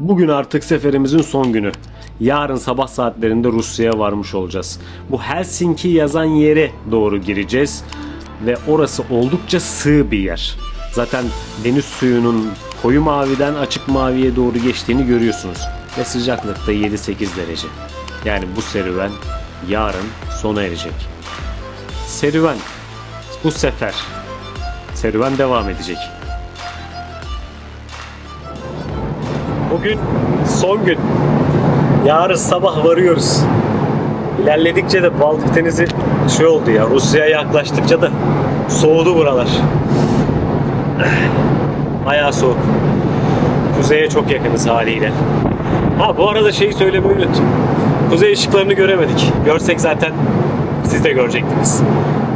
Bugün artık seferimizin son günü. Yarın sabah saatlerinde Rusya'ya varmış olacağız. Bu Helsinki yazan yere doğru gireceğiz ve orası oldukça sığ bir yer. Zaten deniz suyunun koyu maviden açık maviye doğru geçtiğini görüyorsunuz. Ve sıcaklıkta 7-8 derece. Yani bu serüven yarın sona erecek. Serüven bu sefer serüven devam edecek. Bugün son gün. Yarın sabah varıyoruz. İlerledikçe de Baltık Denizi şey oldu ya Rusya'ya yaklaştıkça da soğudu buralar. Bayağı soğuk. Kuzeye çok yakınız haliyle. Ha bu arada şeyi söylemeyi unuttum. Kuzey ışıklarını göremedik. Görsek zaten siz de görecektiniz.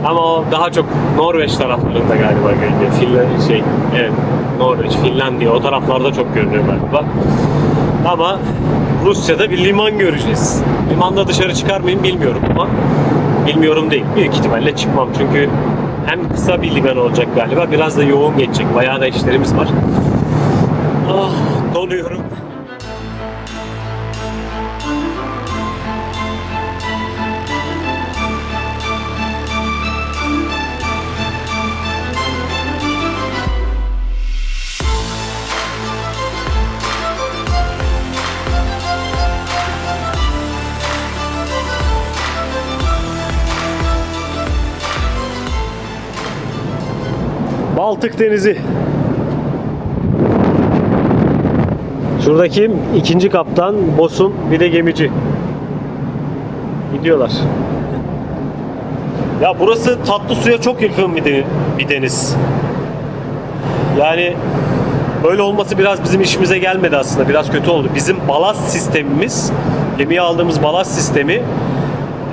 Ama o daha çok Norveç taraflarında galiba görünüyor. Finland şey, evet Norveç, Finlandiya o taraflarda çok görünüyor galiba. Ama Rusya'da bir liman göreceğiz. Limanda dışarı çıkar mıyım bilmiyorum ama bilmiyorum değil. Büyük ihtimalle çıkmam çünkü hem kısa bir liman olacak galiba biraz da yoğun geçecek. Bayağı da işlerimiz var. Ah donuyorum. Baltık Denizi. Şurada kim? İkinci kaptan, Bosun, bir de gemici. Gidiyorlar. Ya burası tatlı suya çok yakın bir, de- bir deniz. Yani böyle olması biraz bizim işimize gelmedi aslında. Biraz kötü oldu. Bizim balast sistemimiz, gemiye aldığımız balast sistemi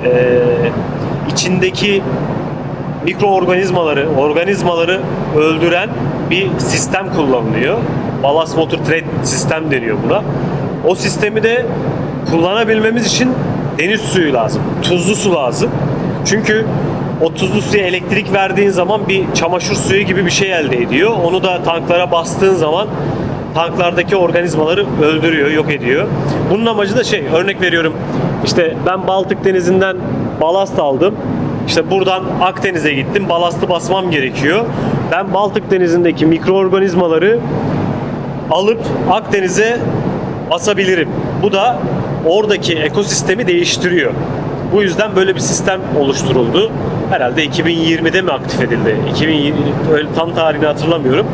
eee, içindeki mikroorganizmaları, organizmaları öldüren bir sistem kullanılıyor. Ballast Water Treatment sistem deniyor buna. O sistemi de kullanabilmemiz için deniz suyu lazım. Tuzlu su lazım. Çünkü o tuzlu suya elektrik verdiğin zaman bir çamaşır suyu gibi bir şey elde ediyor. Onu da tanklara bastığın zaman tanklardaki organizmaları öldürüyor, yok ediyor. Bunun amacı da şey, örnek veriyorum. İşte ben Baltık Denizi'nden balast aldım. İşte buradan Akdeniz'e gittim. Balastı basmam gerekiyor. Ben Baltık Denizi'ndeki mikroorganizmaları alıp Akdeniz'e basabilirim. Bu da oradaki ekosistemi değiştiriyor. Bu yüzden böyle bir sistem oluşturuldu. Herhalde 2020'de mi aktif edildi? 2020 öyle tam tarihini hatırlamıyorum.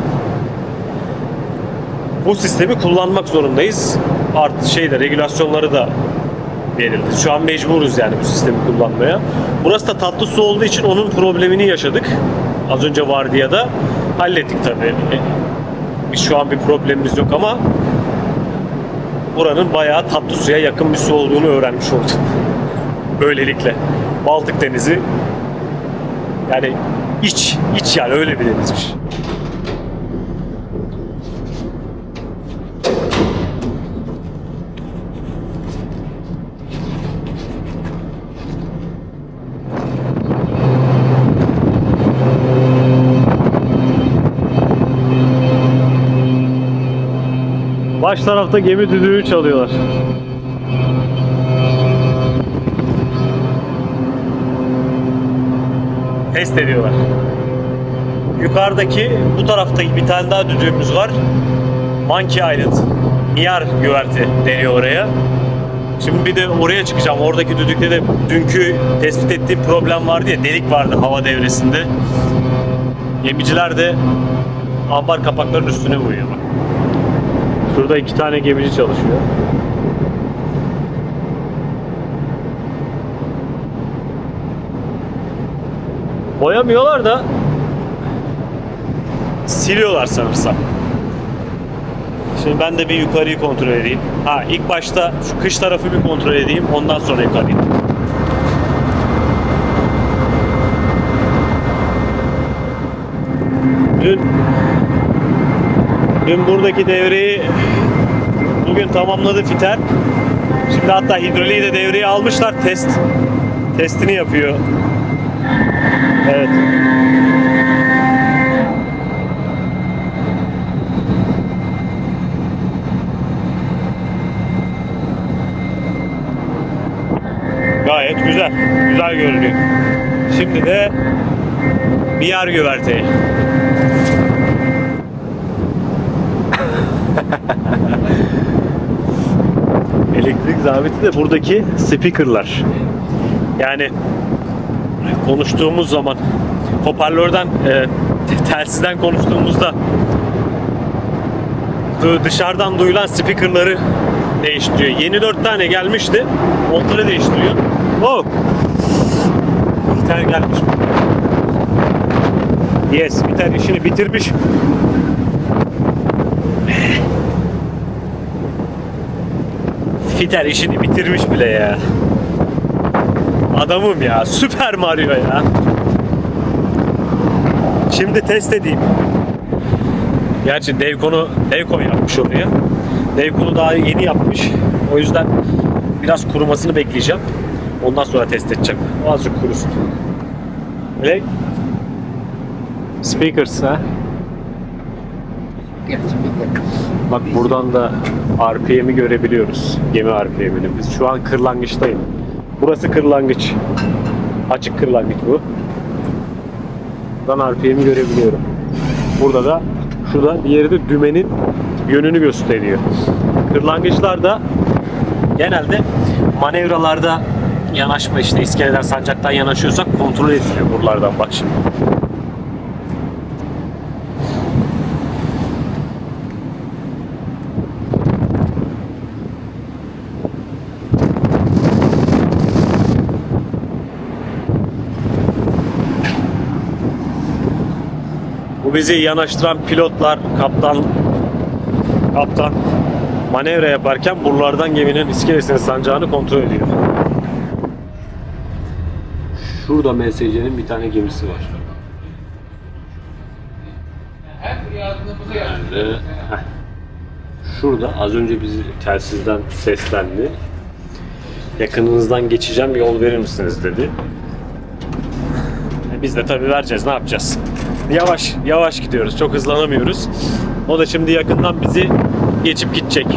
Bu sistemi kullanmak zorundayız. Artı şeyde regülasyonları da verildi. Şu an mecburuz yani bu sistemi kullanmaya. Burası da tatlı su olduğu için onun problemini yaşadık. Az önce vardiyada. Hallettik tabii. E, Biz şu an bir problemimiz yok ama buranın bayağı tatlı suya yakın bir su olduğunu öğrenmiş oldum. Böylelikle. Baltık Denizi yani iç, iç yani öyle bir denizmiş. Baş tarafta gemi düdüğü çalıyorlar. Test ediyorlar. Yukarıdaki bu tarafta bir tane daha düdüğümüz var. Monkey Island. Miyar güverti deniyor oraya. Şimdi bir de oraya çıkacağım. Oradaki düdükte de dünkü tespit ettiğim problem vardı ya delik vardı hava devresinde. Gemiciler de ambar kapaklarının üstüne uyuyor bak. Şurada iki tane gemici çalışıyor. Boyamıyorlar da siliyorlar sanırsam. Şimdi ben de bir yukarıyı kontrol edeyim. Ha ilk başta şu kış tarafı bir kontrol edeyim. Ondan sonra yukarıyı. Dün Dün buradaki devreyi bugün tamamladı Fiter. Şimdi hatta hidroliği de devreye almışlar. Test testini yapıyor. Evet. Gayet güzel. Güzel görünüyor. Şimdi de bir yer güverteyi. Elektrik zabiti de buradaki speakerlar. Yani konuştuğumuz zaman hoparlörden e, telsizden konuştuğumuzda dı- dışarıdan duyulan speakerları değiştiriyor. Yeni 4 tane gelmişti. Onları değiştiriyor. Oh! Biter gelmiş. Yes, biter işini bitirmiş. Fiter işini bitirmiş bile ya. Adamım ya. Süper Mario ya. Şimdi test edeyim. Gerçi Devcon'u Devcon yapmış oraya. Devcon'u daha yeni yapmış. O yüzden biraz kurumasını bekleyeceğim. Ondan sonra test edeceğim. O azıcık kurusun. Öyle. Speakers ha. Bak buradan da RPM'i görebiliyoruz. Gemi RPM'ini. Biz şu an kırlangıçtayım. Burası kırlangıç. Açık kırlangıç bu. Buradan RPM'i görebiliyorum. Burada da şurada diğeri de dümenin yönünü gösteriyor. Kırlangıçlar da genelde manevralarda yanaşma işte iskeleden sancaktan yanaşıyorsak kontrol ediliyor buralardan bak şimdi. Bu bizi yanaştıran pilotlar, kaptan, kaptan manevra yaparken buralardan geminin iskelesinin sancağını kontrol ediyor. Şurada MSC'nin bir tane gemisi var. Heh. Şurada az önce bizi telsizden seslendi. Yakınınızdan geçeceğim yol verir misiniz dedi. E Biz de tabii vereceğiz ne yapacağız? Yavaş yavaş gidiyoruz çok hızlanamıyoruz. O da şimdi yakından bizi geçip gidecek.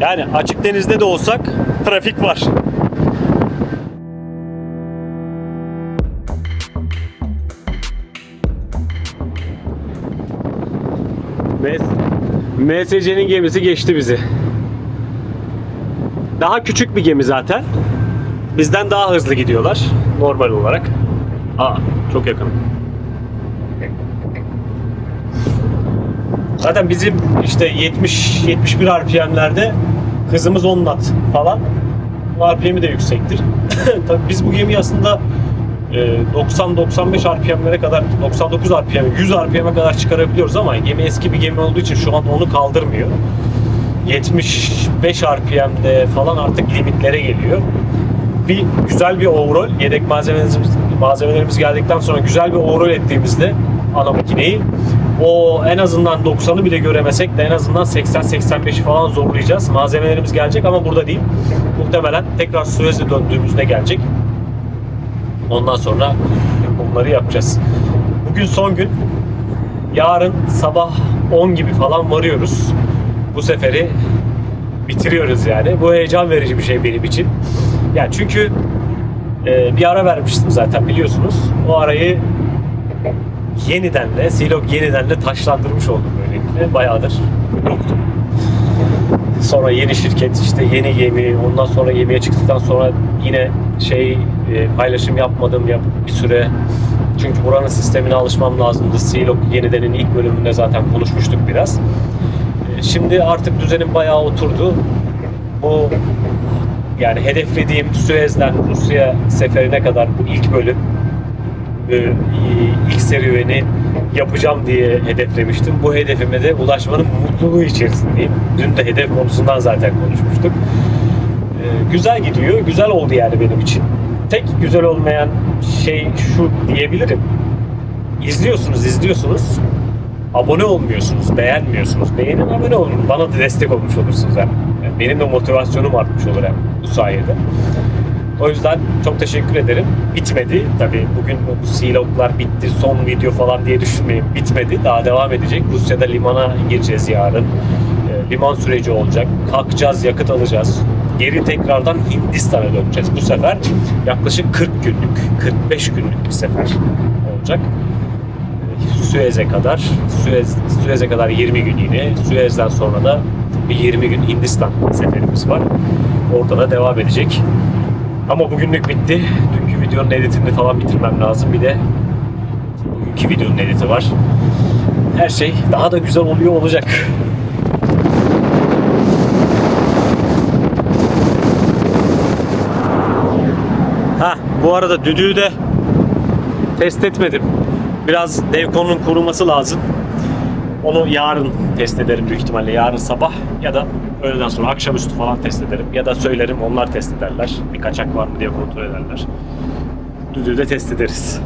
Yani açık denizde de olsak trafik var. MSC'nin gemisi geçti bizi. Daha küçük bir gemi zaten. Bizden daha hızlı gidiyorlar normal olarak. Aa çok yakın. Zaten bizim işte 70 71 RPM'lerde hızımız 10 knot falan. RPM'i de yüksektir. Tabii biz bu gemiyi aslında 90-95 RPM'lere kadar 99 RPM, 100 RPM'e kadar çıkarabiliyoruz ama gemi eski bir gemi olduğu için şu an onu kaldırmıyor. 75 RPM'de falan artık limitlere geliyor. Bir güzel bir overall, yedek malzemelerimiz, malzemelerimiz geldikten sonra güzel bir overall ettiğimizde ana makineyi o en azından 90'ı bile göremesek de en azından 80-85'i falan zorlayacağız. Malzemelerimiz gelecek ama burada değil. Muhtemelen tekrar Suez'e döndüğümüzde gelecek. Ondan sonra bunları yapacağız. Bugün son gün. Yarın sabah 10 gibi falan varıyoruz. Bu seferi bitiriyoruz yani. Bu heyecan verici bir şey benim için. Yani çünkü e, bir ara vermiştim zaten biliyorsunuz. O arayı yeniden de, Silog yeniden de taşlandırmış oldum böylelikle. Bayağıdır yoktum. Sonra yeni şirket, işte yeni gemi, ondan sonra gemiye çıktıktan sonra yine şey e, paylaşım yapmadım ya bir süre. Çünkü buranın sistemine alışmam lazımdı. Silog yenidenin ilk bölümünde zaten konuşmuştuk biraz. E, Şimdi artık düzenim bayağı oturdu. Bu yani hedeflediğim Suez'den Rusya seferine kadar bu ilk bölüm e, ilk serüveni yapacağım diye hedeflemiştim. Bu hedefime de ulaşmanın mutluluğu içerisindeyim. Dün de hedef konusundan zaten konuşmuştuk. Güzel gidiyor. Güzel oldu yani benim için. Tek güzel olmayan şey şu diyebilirim. İzliyorsunuz, izliyorsunuz. Abone olmuyorsunuz, beğenmiyorsunuz. Beğenin, abone olun. Bana da destek olmuş olursunuz hem. Yani benim de motivasyonum artmış olur hem bu sayede. O yüzden çok teşekkür ederim. Bitmedi. Tabii bugün bu siloglar bitti, son video falan diye düşünmeyin. Bitmedi. Daha devam edecek. Rusya'da limana gireceğiz yarın. E, liman süreci olacak. Kalkacağız, yakıt alacağız. Geri tekrardan Hindistan'a döneceğiz. Bu sefer yaklaşık 40 günlük, 45 günlük bir sefer olacak. Suez'e kadar, Suez, Suez'e kadar 20 gün yine. Suez'den sonra da bir 20 gün Hindistan seferimiz var. Orada da devam edecek. Ama bugünlük bitti. Dünkü videonun editini falan bitirmem lazım. Bir de bugünkü videonun editi var. Her şey daha da güzel oluyor olacak. Ha, bu arada düdüğü de test etmedim. Biraz Devcon'un kuruması lazım. Onu yarın test ederim büyük ihtimalle. Yarın sabah ya da öğleden sonra akşamüstü falan test ederim. Ya da söylerim onlar test ederler. Bir kaçak var mı diye kontrol ederler. Düdüğü de test ederiz.